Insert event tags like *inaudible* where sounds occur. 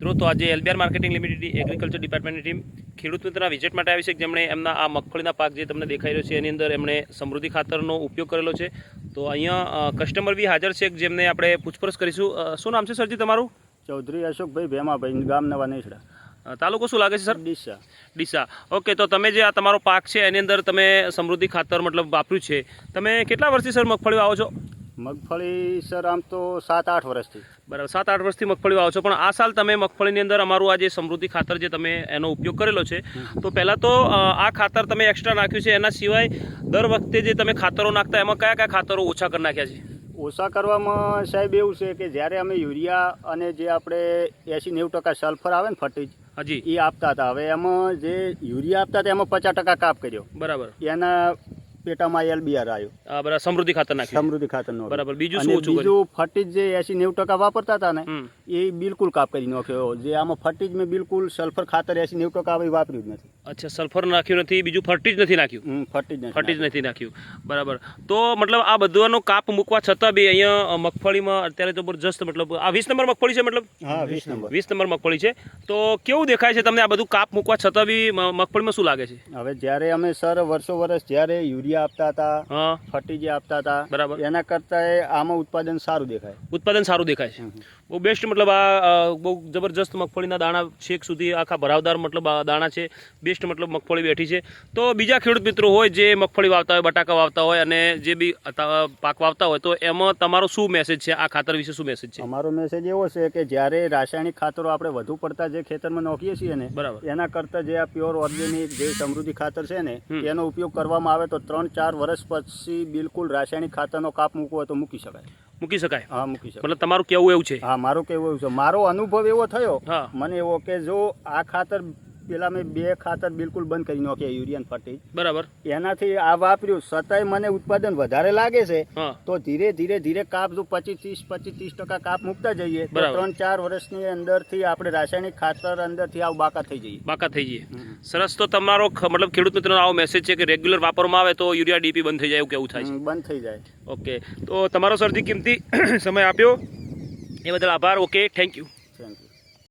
મિત્રો તો આજે એલબીઆર માર્કેટિંગ લિમિટેડ એગ્રીકલ્ચર ડિપાર્ટમેન્ટની ટીમ ખેડૂત મિત્રના વિઝિટ માટે આવી છે. જેમણે એમના આ મગફળીના પાક જે તમને દેખાઈ રહ્યો છે એની અંદર એમણે સમૃદ્ધિ ખાતરનો ઉપયોગ કરેલો છે. તો અહીંયા કસ્ટમર બી હાજર છે જેમને આપણે પૂછપરછ કરીશું. શું નામ છે સરજી તમારું? ચૌધરી અશોકભાઈ ભેમાભાઈ ગામ નવા નેસડા તાલુકો શું લાગે છે સર? ડીસા. ડીસા. ઓકે તો તમે જે આ તમારો પાક છે એની અંદર તમે સમૃદ્ધિ ખાતર મતલબ વાપર્યું છે. તમે કેટલા વર્ષથી સર મગફળી આવો છો? મગફળી સર આમ તો સાત આઠ વર્ષથી. બરાબર સાત આઠ વર્ષથી મગફળી વાવો છો. પણ આ સાલ તમે મગફળીની અંદર અમારું આ જે સમૃદ્ધિ ખાતર જે તમે એનો ઉપયોગ કરેલો છે તો પહેલાં તો આ ખાતર તમે એક્સ્ટ્રા નાખ્યું છે. એના સિવાય દર વખતે જે તમે ખાતરો નાખતા એમાં કયા કયા ખાતરો ઓછા કરી નાખ્યા છે? ઓછા કરવામાં સાહેબ એવું છે કે જ્યારે અમે યુરિયા અને જે આપણે એસી નેવું ટકા સલ્ફર આવે ને ફટીજ હજી એ આપતા હતા. હવે એમાં જે યુરિયા આપતા હતા એમાં પચાસ ટકા કાપ કર્યો. બરાબર. એના પેટામાં એલબીઆર આવ્યું આ બરાબર સમૃદ્ધિ ખાતર નાખ્યું સમૃદ્ધિ ખાતરનો બરાબર બીજું શું ઓછું બીજું ફટીજ જે એંસી નેવું ટકા વાપરતા હતા ને એ બિલકુલ કાપ કરી નાખ્યો. જે આમાં ફટીજ મેં બિલકુલ સલ્ફર ખાતર એંસી નેવું ટકા આવે વાપર્યું જ નથી. અચ્છા સલ્ફર નાખ્યું નથી બીજું ફર્ટીજ નથી નાખ્યું? હમ, ફટીજ નથી નાખ્યું. બરાબર. તો મતલબ આ બધાનો કાપ મૂકવા છતાં બી અહીંયા મગફળીમાં અત્યારે જબરજસ્ત મતલબ આ વીસ નંબર મગફળી છે મતલબ? વીસ નંબર. મગફળી છે. તો કેવું દેખાય છે તમને આ બધું કાપ મૂકવા છતાં બી મગફળીમાં શું લાગે છે? હવે જ્યારે અમે સર વર્ષો વર્ષ જ્યારે યુરિયા આપતા હતા જે આપતા હતા બરાબર. એના કરતાં આમાં ઉત્પાદન સારું દેખાય. ઉત્પાદન સારું દેખાય છે. બહુ બેસ્ટ મતલબ આ બહુ જબરજસ્ત મગફળીના દાણા છેક સુધી આખા ભરાવદાર મતલબ આ દાણા છે. બેસ્ટ મતલબ મગફળી બેઠી છે. તો બીજા ખેડૂત મિત્રો હોય જે મગફળી વાવતા હોય બટાકા વાવતા હોય અને જે બી પાક વાવતા હોય તો એમાં તમારો શું મેસેજ છે? આ ખાતર વિશે શું મેસેજ છે? અમારો મેસેજ એવો છે કે જ્યારે રાસાયણિક ખાતરો આપણે વધુ પડતા જે ખેતરમાં નાખીએ છીએ ને બરાબર. એના કરતાં જે આ પ્યોર ઓર્ગેનિક જે સમૃદ્ધિ ખાતર છે ને એનો ઉપયોગ કરવામાં આવે તો ત્રણ ચાર વર્ષ પછી બિલકુલ રાસાયણિક ખાતરનો કાપ મૂકવો હોય તો મૂકી શકાય. મૂકી શકાય? હા મૂકી શકાય. મતલબ તમારું કેવું એવું છે? હા મારું કેવું એવું છે. મારો અનુભવ એવો થયો. મને એવો કે જો આ ખાતર પેલા મેં બે ખાતર બિલકુલ બંધ કરી નાખ્યા યુરિયન ફટી બરાબર. એનાથી આ વાપર્યું. છતાંય મને ઉત્પાદન વધારે લાગે છે તો ધીરે ધીરે ધીરે કાપ જો પચીસ ત્રીસ પચીસ ત્રીસ ટકા કાપ મૂકતા જઈએ તો ત્રણ ચાર વર્ષની અંદરથી આપણે રાસાયણિક ખાતર અંદરથી આવું બાકા થઈ જઈએ. બાકા થઈ જઈએ. સરસ તો તમારો મતલબ ખેડૂત મિત્રનો આવો મેસેજ છે કે રેગ્યુલર વાપરવામાં આવે તો યુરિયા ડીપી બંધ થઈ જાય એવું કેવું થાય બંધ થઈ જાય. ઓકે તો તમારો સરજી કિંમતી *coughs* સમય આપ્યો. એ બદલ આભાર. Okay thank you